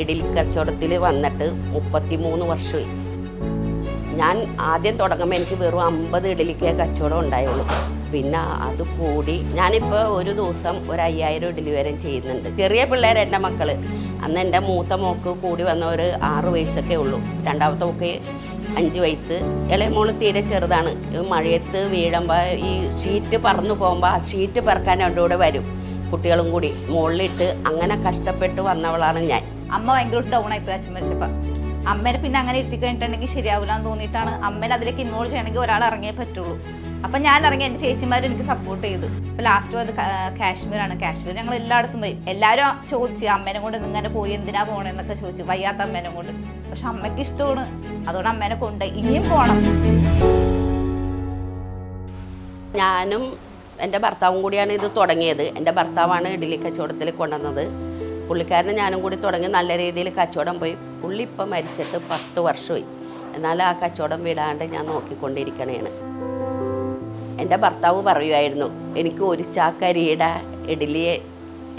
ഇഡലി കച്ചവടത്തിൽ വന്നിട്ട് മുപ്പത്തി മൂന്ന് വർഷമായി. ഞാൻ ആദ്യം തുടങ്ങുമ്പോൾ എനിക്ക് വെറും അമ്പത് ഇഡലിക്ക് കച്ചവടം ഉണ്ടായുള്ളൂ. പിന്നെ അത് കൂടി ഞാനിപ്പോൾ ഒരു ദിവസം ഒരു അയ്യായിരം ഇഡലി വരെ ചെയ്യുന്നുണ്ട്. ചെറിയ പിള്ളേർ എന്റെ മക്കൾ അന്ന് എന്റെ മൂത്ത മോക്ക് കൂടി വന്ന ഒരു ആറ് വയസ്സൊക്കെ ഉള്ളൂ. രണ്ടാമത്തെ മോക്ക് അഞ്ച് വയസ്സ്. ഇളയ മോൾ തീരെ ചെറുതാണ്. മഴയത്ത് വീഴുമ്പോൾ ഈ ഷീറ്റ് പറന്നു പോകുമ്പോൾ ആ ഷീറ്റ് പറക്കാൻ അവന്റെ കൂടെ വരും. കുട്ടികളും കൂടി മുകളിലിട്ട് അങ്ങനെ കഷ്ടപ്പെട്ട് വന്നവളാണ് ഞാൻ. അമ്മ ഭയങ്കര ഡൗൺ ആയിപ്പോയി അച്ഛൻ മരിച്ചപ്പോൾ അമ്മേനെ പിന്നെ അങ്ങനെ ഇരുത്തി കഴിഞ്ഞിട്ടുണ്ടെങ്കിൽ ശരിയാവില്ല എന്ന് തോന്നിയിട്ടാണ് അമ്മേനെ അതിലേക്ക് ഇൻവോൾവ് ചെയ്യണമെങ്കിൽ ഒരാൾ ഇറങ്ങിയേ പറ്റുള്ളൂ. അപ്പം ഞാൻ ഇറങ്ങി എന്റെ ചേച്ചിമാരും എനിക്ക് സപ്പോർട്ട് ചെയ്തു. അപ്പോൾ ലാസ്റ്റ് അത് കാശ്മീരാണ്. കാശ്മീർ ഞങ്ങൾ എല്ലായിടത്തും പോയി. എല്ലാവരും ചോദിച്ചു അമ്മേനെ കൊണ്ട് ഇങ്ങനെ പോയി എന്തിനാ പോകണമെന്നൊക്കെ ചോദിച്ചു. വയ്യാത്ത അമ്മേനെ കൊണ്ട്. പക്ഷെ അമ്മയ്ക്ക് ഇഷ്ടമാണ്. അതുകൊണ്ട് അമ്മേനെ കൊണ്ട് ഇനിയും പോകണം ഞാനും എന്റെ ഭർത്താവും കൂടിയാണ് ഇത് തുടങ്ങിയത്. എന്റെ ഭർത്താവാണ് ഇഡ്ഡലി കച്ചവടത്തിൽ കൊണ്ടുവന്നത്. പുള്ളിക്കാരനും ഞാനും കൂടി തുടങ്ങി നല്ല രീതിയിൽ കച്ചവടം പോയി. പുള്ളി ഇപ്പം മരിച്ചിട്ട് പത്ത് വർഷമായി. എന്നാൽ ആ കച്ചവടം വിടാണ്ട് ഞാൻ നോക്കിക്കൊണ്ടിരിക്കണേന്ന് എന്റെ ഭർത്താവ് പറയുമായിരുന്നു എനിക്ക് ഒരു ചാക്കരിയുടെ ഇഡ്ഡലി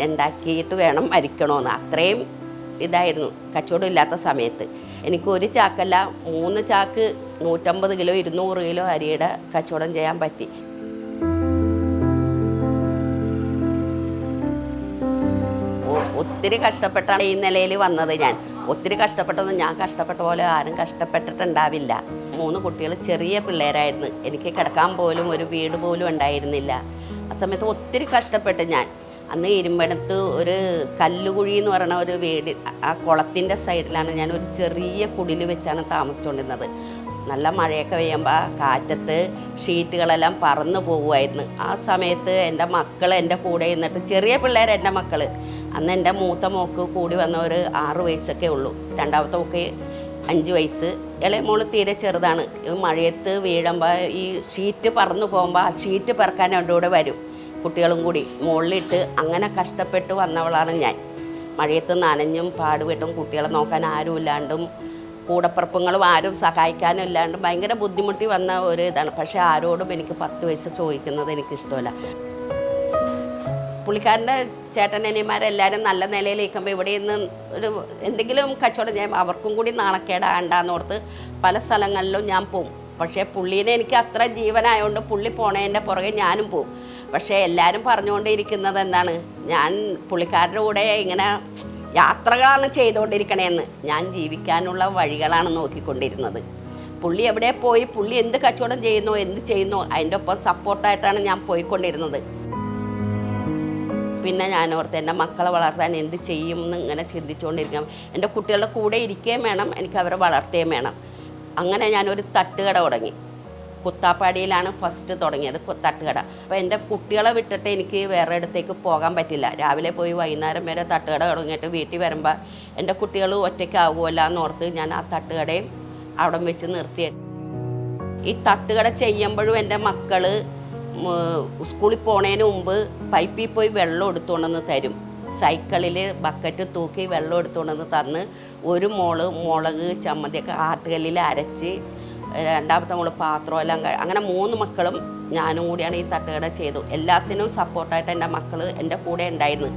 ഉണ്ടാക്കിയിട്ട് വേണം മരിക്കണമെന്ന് അത്രയും ഇതായിരുന്നു കച്ചവടം ഇല്ലാത്ത സമയത്ത്. എനിക്ക് ഒരു ചാക്കല്ല മൂന്ന് ചാക്ക് നൂറ്റമ്പത് കിലോ ഇരുന്നൂറ് കിലോ അരിയുടെ കച്ചവടം ചെയ്യാൻ പറ്റി. ഒത്തിരി കഷ്ടപ്പെട്ടാണ് ഈ നിലയിൽ വന്നത് ഞാൻ. ഒത്തിരി കഷ്ടപ്പെട്ടൊന്നും ഞാൻ കഷ്ടപ്പെട്ട പോലെ ആരും കഷ്ടപ്പെട്ടിട്ടുണ്ടാവില്ല. മൂന്ന് കുട്ടികൾ ചെറിയ പിള്ളേരായിരുന്നു. എനിക്ക് കിടക്കാൻ പോലും ഒരു വീട് പോലും ഉണ്ടായിരുന്നില്ല. ആ സമയത്ത് ഒത്തിരി കഷ്ടപ്പെട്ട് ഞാൻ. അന്ന് ഇരുമ്പനത്ത് ഒരു കല്ലുകുഴി എന്ന് പറയുന്ന ഒരു വീട് ആ കുളത്തിന്റെ സൈഡിലാണ് ഞാൻ ഒരു ചെറിയ കുടിൽ വെച്ചാണ് താമസിച്ചുകൊണ്ടിരുന്നത്. നല്ല മഴയൊക്കെ പെയ്യുമ്പോൾ കാറ്റത്ത് ഷീറ്റുകളെല്ലാം പറന്നു പോകുമായിരുന്നു ആ സമയത്ത് എന്റെ മക്കൾ എന്റെ കൂടെ നിന്നിട്ട് ചെറിയ പിള്ളേർ എന്റെ മക്കൾ അന്ന് എന്റെ മൂത്ത മോക്ക് കൂടി വന്ന ഒരു ആറ് വയസ്സൊക്കെ ഉള്ളൂ. രണ്ടാമത്തെ മോക്ക് അഞ്ച് വയസ്സ്. ഇളയ മോൾ തീരെ ചെറുതാണ്. ഈ മഴയത്ത് വീഴുമ്പോൾ ഈ ഷീറ്റ് പറന്നു പോകുമ്പോൾ ആ ഷീറ്റ് പറക്കാൻ എന്റെ കൂടെ വരും. കുട്ടികളും കൂടി മുകളിലിട്ട് അങ്ങനെ കഷ്ടപ്പെട്ട് വന്നവളാണ് ഞാൻ. മഴയത്ത് നനഞ്ഞും പാടുപെട്ടും കുട്ടികളെ നോക്കാൻ ആരും ഇല്ലാണ്ടും കൂടപ്പുറപ്പുങ്ങളും ആരും സഹായിക്കാനും ഇല്ലാണ്ട് ഭയങ്കര ബുദ്ധിമുട്ടി വന്ന ഒരു ഇതാണ്. പക്ഷേ ആരോടും എനിക്ക് പത്ത് പൈസ ചോദിക്കുന്നത് എനിക്കിഷ്ടമല്ല. പുള്ളിക്കാരന്റെ ചേട്ടനനിയന്മാരെല്ലാവരും നല്ല നിലയിൽ നിൽക്കുമ്പോൾ ഇവിടെ നിന്ന് ഒരു എന്തെങ്കിലും കച്ചവടം ഞാൻ അവർക്കും കൂടി നാണക്കേടാണ്ടാന്നോർത്ത് പല സ്ഥലങ്ങളിലും ഞാൻ പോവും. പക്ഷേ പുള്ളീനെ എനിക്ക് അത്ര ജീവനായതുകൊണ്ട് പുള്ളി പോണേന്റെ പുറകെ ഞാനും പോവും. പക്ഷേ എല്ലാവരും പറഞ്ഞുകൊണ്ടിരിക്കുന്നത് എന്താണ്? ഞാൻ പുള്ളിക്കാരുടെ കൂടെ ഇങ്ങനെ യാത്രകളാണ് ചെയ്തുകൊണ്ടിരിക്കണേന്ന്. ഞാൻ ജീവിക്കാനുള്ള വഴികളാണ് നോക്കിക്കൊണ്ടിരുന്നത്. പുള്ളി എവിടെ പോയി? പുള്ളി എന്ത് കച്ചവടം ചെയ്യുന്നു? എന്ത് ചെയ്യുന്നു? അതിന്റെ ഒപ്പം സപ്പോർട്ടായിട്ടാണ് ഞാൻ പോയിക്കൊണ്ടിരുന്നത്. പിന്നെ ഞാൻ ഓർത്ത് എന്റെ മക്കളെ വളർത്താൻ എന്ത് ചെയ്യും എന്ന് ഇങ്ങനെ ചിന്തിച്ചുകൊണ്ടിരിക്കാം. എന്റെ കുട്ടികളുടെ കൂടെ ഇരിക്കുകയും വേണം എനിക്ക് അവരെ വളർത്തുകയും വേണം. അങ്ങനെ ഞാനൊരു തട്ടുകട തുടങ്ങി. കുത്താപ്പാടിയിലാണ് ഫസ്റ്റ് തുടങ്ങിയത് തട്ടുകട. അപ്പോൾ എന്റെ കുട്ടികളെ വിട്ടിട്ട് എനിക്ക് വേറെ ഇടത്തേക്ക് പോകാൻ പറ്റില്ല. രാവിലെ പോയി വൈകുന്നേരം വരെ തട്ടുകട തുടങ്ങിയിട്ട് വീട്ടിൽ വരുമ്പോൾ എന്റെ കുട്ടികൾ ഒറ്റയ്ക്കാവുമല്ലോ എന്നോർത്ത് ഞാൻ ആ തട്ടുകടയും അവിടെ വെച്ച് നിർത്തി. ഈ തട്ടുകട ചെയ്യുമ്പോഴും എന്റെ മക്കൾ സ്കൂളിൽ പോണേന് മുമ്പ് പൈപ്പിൽ പോയി വെള്ളം എടുത്തുകൊണ്ടെന്ന് തരും. സൈക്കിളിൽ ബക്കറ്റ് തൂക്കി വെള്ളം എടുത്തുകൊണ്ടെന്ന് തന്ന് ഒരു മോൾ മുളക് ചമ്മന്തിയൊക്കെ ആട്ടുകല്ലിൽ അരച്ച് രണ്ടാമത്തെ മോൾ പാത്രം എല്ലാം അങ്ങനെ മൂന്ന് മക്കളും ഞാനും കൂടിയാണ് ഈ തട്ടുകട ചെയ്തു. എല്ലാത്തിനും സപ്പോർട്ടായിട്ട് എന്റെ മക്കൾ എന്റെ കൂടെ ഉണ്ടായിരുന്നു.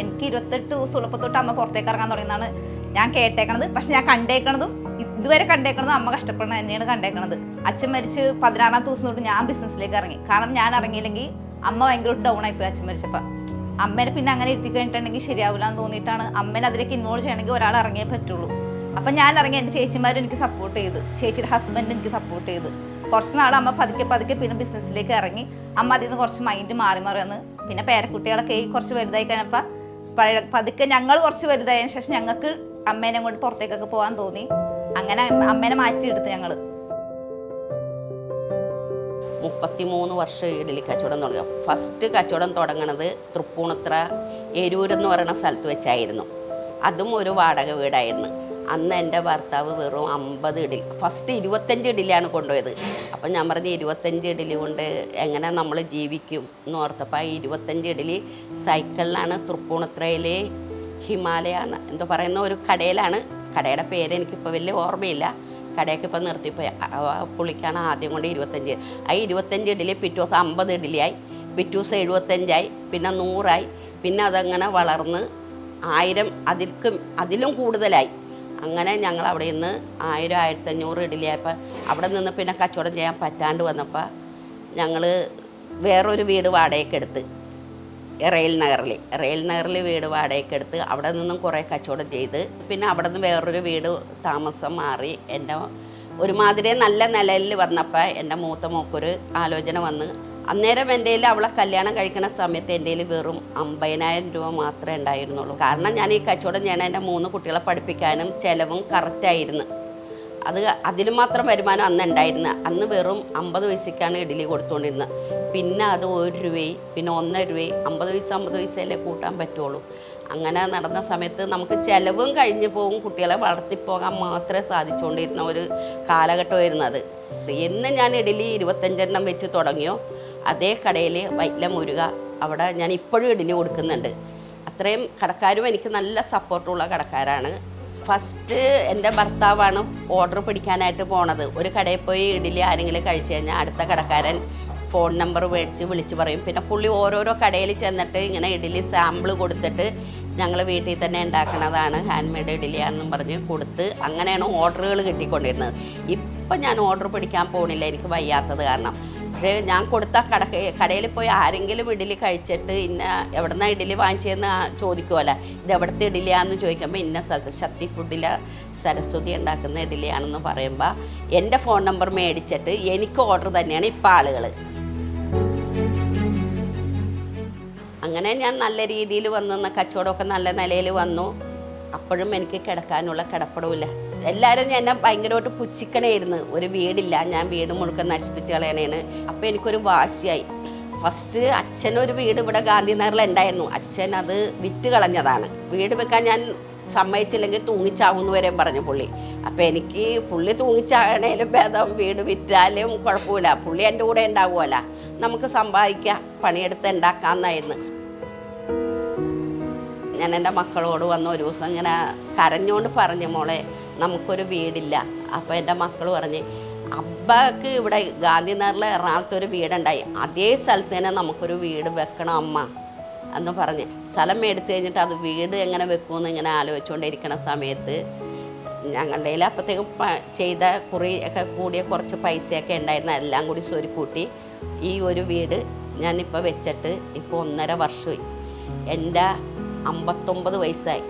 എനിക്ക് ഇരുപത്തെട്ട് ദിവസം ഉള്ളപ്പോൾ തൊട്ട് അമ്മ പുറത്തേക്ക് ഇറങ്ങാൻ തുടങ്ങിയതാണ്. ഞാൻ കേട്ടേക്കണത് പക്ഷെ ഞാൻ കണ്ടേക്കണതും ഇതുവരെ കണ്ടേക്കണതും അമ്മ കഷ്ടപ്പെടണം തന്നെയാണ് കണ്ടേക്കണത്. അച്ഛൻ മരിച്ച് പതിനാറാം ദിവസം തൊട്ട് ഞാൻ ബിസിനസ്സിലേക്ക് ഇറങ്ങി. കാരണം ഞാൻ ഇറങ്ങിയില്ലെങ്കിൽ അമ്മ ഭയങ്കര ഡൗൺ ആയിപ്പോയി അച്ഛൻ മരിച്ചപ്പോൾ. അമ്മേനെ പിന്നെ അങ്ങനെ ഇരുത്തി കഴിഞ്ഞിട്ടുണ്ടെങ്കിൽ ശരിയാവില്ല എന്ന് തോന്നിയിട്ടാണ് അമ്മേനെ അതിലേക്ക് ഇൻവോൾവ് ചെയ്യണമെങ്കിൽ ഒരാൾ ഇറങ്ങിയേ പറ്റുള്ളൂ. അപ്പം ഞാൻ ഇറങ്ങി എന്റെ ചേച്ചിമാർ എനിക്ക് സപ്പോർട്ട് ചെയ്ത് ചേച്ചിയുടെ ഹസ്ബൻഡ് എനിക്ക് സപ്പോർട്ട് ചെയ്ത്. കുറച്ച് നാൾ അമ്മ പതുക്കെ പതുക്കെ പിന്നെ ബിസിനസ്സിലേക്ക് ഇറങ്ങി. അമ്മ അതിൽ നിന്ന് കുറച്ച് മൈൻഡ് മാറി മാറി വന്ന് പിന്നെ പേരക്കുട്ടികളൊക്കെ കുറച്ച് വലുതായി കഴിഞ്ഞപ്പോൾ പതുക്കെ ഞങ്ങൾ കുറച്ച് വലുതായതിനു ശേഷം ഞങ്ങൾക്ക് അമ്മേനെ കൊണ്ട് പുറത്തേക്കൊക്കെ പോകാൻ തോന്നി. അങ്ങനെ അമ്മേനെ മാറ്റിയെടുത്ത് ഞങ്ങൾ മുപ്പത്തിമൂന്ന് വർഷം ഇഡലി കച്ചവടം തുടങ്ങുക ഫസ്റ്റ് കച്ചവടം തുടങ്ങണത് തൃപ്പൂണിത്ര എരൂരെന്ന് പറയുന്ന സ്ഥലത്ത് വെച്ചായിരുന്നു. അതും ഒരു വാടക വീടായിരുന്നു. അന്ന് എന്റെ ഭർത്താവ് വെറും അമ്പത് ഇഡലി ഫസ്റ്റ് ഇരുപത്തഞ്ച് ഇഡലിയാണ് കൊണ്ടുപോയത്. അപ്പം ഞാൻ പറഞ്ഞ് ഇരുപത്തഞ്ച് ഇഡലി കൊണ്ട് എങ്ങനെ നമ്മൾ ജീവിക്കും എന്ന് ഓർത്തപ്പോൾ ആ ഇരുപത്തഞ്ച് ഇഡലി സൈക്കിളിലാണ് തൃപ്പൂണിത്രയിലെ ഹിമാലയ എന്ന് എന്തോ പറയുന്ന ഒരു കടയിലാണ്. കടയുടെ പേര് എനിക്കിപ്പോൾ വലിയ ഓർമ്മയില്ല. കടയൊക്കെ ഇപ്പം നിർത്തിപ്പോയി. പുള്ളിക്കാണ് ആദ്യം കൊണ്ട് ഇരുപത്തഞ്ച് ആ ഇരുപത്തഞ്ച് ഇഡലി പിറ്റേ ദിവസം അമ്പത് ഇഡലിയായി പിറ്റേ ദിവസം എഴുപത്തഞ്ചായി. പിന്നെ നൂറായി. പിന്നെ അതങ്ങനെ വളർന്ന് ആയിരം അതിൽക്കും അതിലും കൂടുതലായി. അങ്ങനെ ഞങ്ങൾ അവിടെ നിന്ന് ആയിരം ആയിരത്തഞ്ഞൂറ് ഇഡലിയായപ്പോൾ അവിടെ നിന്ന് പിന്നെ കച്ചവടം ചെയ്യാൻ പറ്റാണ്ട് വന്നപ്പോൾ ഞങ്ങൾ വേറൊരു വീട് വാടകയ്ക്ക് എടുത്ത്. റെയിൽ നഗറിൽ റെയിൽ നഗറിൽ വീട് വാടകയ്ക്ക് എടുത്ത് അവിടെ നിന്നും കുറേ കച്ചവടം ചെയ്ത് പിന്നെ അവിടെ നിന്ന് വേറൊരു വീട് താമസം മാറി എന്റെ ഒരുമാതിരി നല്ല നിലയിൽ വന്നപ്പോൾ എന്റെ മൂത്ത മോക്കൊരു ആലോചന വന്ന് അന്നേരം എന്റെ അവളെ കല്യാണം കഴിക്കുന്ന സമയത്ത് എന്റെ വെറും അമ്പതിനായിരം രൂപ മാത്രമേ ഉണ്ടായിരുന്നുള്ളൂ. കാരണം ഞാൻ ഈ കച്ചവടം ചെയ്യണ എന്റെ മൂന്ന് കുട്ടികളെ പഠിപ്പിക്കാനും ചിലവും കറക്റ്റായിരുന്നു അത് അതിന് മാത്രം വരുമാനം അന്ന് ഉണ്ടായിരുന്നു അന്ന് വെറും അമ്പത് വയസ്സിക്കാണ് ഇഡ്ഡലി കൊടുത്തുകൊണ്ടിരുന്നത്. പിന്നെ അത് ഒരു രൂപയും പിന്നെ ഒന്നര രൂപയും അമ്പത് പൈസ അമ്പത് പൈസയല്ലേ കൂട്ടാൻ പറ്റുള്ളൂ. അങ്ങനെ നടന്ന സമയത്ത് നമുക്ക് ചിലവും കഴിഞ്ഞു പോകും. കുട്ടികളെ വളർത്തിപ്പോകാൻ മാത്രമേ സാധിച്ചുകൊണ്ടിരുന്ന ഒരു കാലഘട്ടമായിരുന്നു അത്. എന്ന് ഞാൻ ഇഡലി ഇരുപത്തഞ്ചെണ്ണം വെച്ച് തുടങ്ങിയോ അതേ കടയിൽ വൈറ്റില മുരുക. അവിടെ ഞാൻ ഇപ്പോഴും ഇഡലി കൊടുക്കുന്നുണ്ട്. അത്രയും കടക്കാരും എനിക്ക് നല്ല സപ്പോർട്ടുള്ള കടക്കാരാണ്. ഫസ്റ്റ് എന്റെ ഭർത്താവാണ് ഓർഡർ പിടിക്കാനായിട്ട് പോണത്. ഒരു കടയിൽ പോയി ഇഡലി ആരെങ്കിലും കഴിച്ചു കഴിഞ്ഞാൽ അടുത്ത കടക്കാരൻ ഫോൺ നമ്പർ മേടിച്ച് വിളിച്ച് പറയും. പിന്നെ പുള്ളി ഓരോരോ കടയിൽ ചെന്നിട്ട് ഇങ്ങനെ ഇഡ്ഡലി സാമ്പിൾ കൊടുത്തിട്ട് ഞങ്ങൾ വീട്ടിൽ തന്നെ ഉണ്ടാക്കുന്നതാണ് ഹാൻഡ് മെയ്ഡ് ഇഡ്ഡലിയാണെന്നും പറഞ്ഞ് കൊടുത്ത് അങ്ങനെയാണ് ഓർഡറുകൾ കിട്ടിക്കൊണ്ടിരുന്നത്. ഇപ്പം ഞാൻ ഓർഡർ പിടിക്കാൻ പോണില്ല എനിക്ക് വയ്യാത്തത് കാരണം. പക്ഷേ ഞാൻ കൊടുത്ത കട കടയിൽ പോയി ആരെങ്കിലും ഇഡ്ഡലി കഴിച്ചിട്ട് ഇന്ന എവിടുന്ന ഇഡ്ഡലി വാങ്ങിച്ചതെന്ന് ചോദിക്കുമല്ലോ ഇത് എവിടുത്തെ ഇഡ്ഡലിയാണെന്ന് ചോദിക്കുമ്പോൾ ഇന്ന സ്ഥലത്ത് ശക്തി ഫുഡിലെ സരസ്വതി ഉണ്ടാക്കുന്ന ഇഡ്ഡലിയാണെന്ന് പറയുമ്പോൾ എന്റെ ഫോൺ നമ്പർ മേടിച്ചിട്ട് എനിക്ക് ഓർഡർ തന്നെയാണ് ഇപ്പോൾ ആളുകൾ അങ്ങനെ ഞാൻ നല്ല രീതിയിൽ വന്നു കച്ചവടമൊക്കെ നല്ല നിലയിൽ വന്നു. അപ്പോഴും എനിക്ക് കിടക്കാനുള്ള കിടപ്പടവുമില്ല. എല്ലാവരും എന്നെ ഭയങ്കരമായിട്ട് പുച്ഛിക്കണേയിരുന്നു. ഒരു വീടില്ല ഞാൻ വീട് മുഴുക്കം നശിപ്പിച്ച് കളയണേന്ന്. അപ്പോൾ എനിക്കൊരു വാശിയായി. ഫസ്റ്റ് അച്ഛനൊരു വീട് ഇവിടെ ഗാന്ധിനഗറിൽ ഉണ്ടായിരുന്നു. അച്ഛൻ അത് വിറ്റ് കളഞ്ഞതാണ്. വീട് വെക്കാൻ ഞാൻ സമ്മതിച്ചില്ലെങ്കിൽ തൂങ്ങിച്ചാവുന്നു വരെ പറഞ്ഞു പുള്ളി. അപ്പോൾ എനിക്ക് പുള്ളി തൂങ്ങിച്ചാകണേലും ഭേദം വീട് വിറ്റാലും കുഴപ്പമില്ല. പുള്ളി എന്റെ കൂടെ ഉണ്ടാവുമല്ല. നമുക്ക് സമ്പാദിക്കാം പണിയെടുത്ത് ഉണ്ടാക്കാമെന്നായിരുന്നു. ഞാൻ എന്റെ മക്കളോട് വന്ന് ഒരു ദിവസം ഇങ്ങനെ കരഞ്ഞുകൊണ്ട് പറഞ്ഞു മോളെ നമുക്കൊരു വീടില്ല. അപ്പോൾ എന്റെ മക്കൾ പറഞ്ഞ് അബ്ബക്ക് ഇവിടെ ഗാന്ധിനഗറിൽ എറണാകുളത്ത് ഒരു വീടുണ്ടായി. അതേ സ്ഥലത്ത് തന്നെ നമുക്കൊരു വീട് വെക്കണം അമ്മ. എന്ന് പറഞ്ഞ്. സ്ഥലം മേടിച്ച് കഴിഞ്ഞിട്ട് അത് വീട് എങ്ങനെ വെക്കുമെന്ന് ഇങ്ങനെ ആലോചിച്ചുകൊണ്ടിരിക്കുന്ന സമയത്ത് ഞങ്ങളുടെ കയ്യിൽ അപ്പോഴത്തേക്കും ചെയ്ത കുറി ഒക്കെ കൂടിയ കുറച്ച് പൈസയൊക്കെ ഉണ്ടായിരുന്ന. എല്ലാം കൂടി സ്വരുക്കൂട്ടി ഈ ഒരു വീട് ഞാനിപ്പോൾ വെച്ചിട്ട് ഇപ്പോൾ ഒന്നര വർഷമായി. എന്റെ അമ്പത്തൊമ്പത് വയസ്സായി.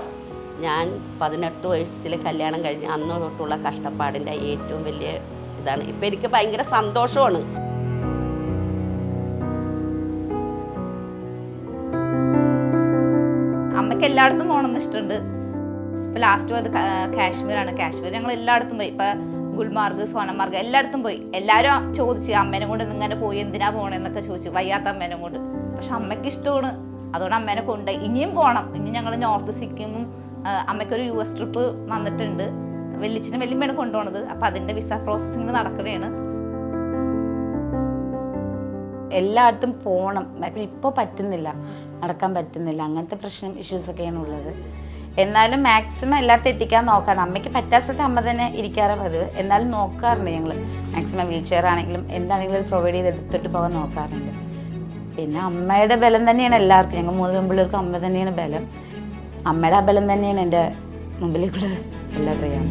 ഞാൻ പതിനെട്ട് വയസ്സിൽ കല്യാണം കഴിഞ്ഞ് അന്ന് തൊട്ടുള്ള കഷ്ടപ്പാടിന്റെ ഏറ്റവും വലിയ ഇതാണ്. ഇപ്പം എനിക്ക് ഭയങ്കര സന്തോഷമാണ്. അമ്മയ്ക്ക് എല്ലായിടത്തും പോകണമെന്ന് ഇഷ്ടമുണ്ട്. ഇപ്പം ലാസ്റ്റ് പോയത് കാശ്മീരാണ്. കാശ്മീർ ഞങ്ങൾ എല്ലായിടത്തും പോയി. ഇപ്പം ഗുൽമാർഗ് സോനമാർഗ് എല്ലായിടത്തും പോയി. എല്ലാവരും ചോദിച്ചു അമ്മേനെ കൊണ്ട് ഇങ്ങനെ പോയി എന്തിനാ പോകണെന്നൊക്കെ ചോദിച്ചു. വയ്യാത്ത അമ്മേനെ കൊണ്ട്. പക്ഷെ അമ്മയ്ക്ക് ഇഷ്ടമാണ്. അതുകൊണ്ട് അമ്മേനെ കൊണ്ട് ഇനിയും പോകണം ഇനി ഞങ്ങൾ നോർത്ത് സിക്കിമും അമ്മയ്ക്കൊരു യു എസ് ട്രിപ്പ് വന്നിട്ടുണ്ട്. വെല്ലിച്ചിനെ വലിയമ്മയാണ് കൊണ്ടുപോണത്. അപ്പം അതിന്റെ വിസ പ്രോസസ്സിങ് നടക്കുകയാണ് എല്ലായിടത്തും പോകണം ഇപ്പോൾ പറ്റുന്നില്ല. നടക്കാൻ പറ്റുന്നില്ല. അങ്ങനത്തെ പ്രശ്നം ഇഷ്യൂസൊക്കെയാണ് ഉള്ളത്. എന്നാലും മാക്സിമം എല്ലായിടത്തും എത്തിക്കാൻ നോക്കാറ് അമ്മയ്ക്ക് പറ്റാത്ത സ്ഥലത്ത് അമ്മ തന്നെ ഇരിക്കാറ് പതിവ്. എന്നാലും നോക്കാറുണ്ട് ഞങ്ങൾ മാക്സിമം വീൽ ചെയർ ആണെങ്കിലും എന്താണെങ്കിലും അത് പ്രൊവൈഡ് ചെയ്ത് എടുത്തിട്ട് പോകാൻ നോക്കാറുണ്ട്. പിന്നെ അമ്മയുടെ ബലം തന്നെയാണ് എല്ലാവർക്കും. ഞങ്ങൾ മൂന്ന് പെൺപിള്ളേർക്ക് അമ്മ തന്നെയാണ് ബലം. അമ്മയുടെ ആ ബലം തന്നെയാണ് എന്റെ മുമ്പിലേക്കുള്ള എല്ലാ പറയാം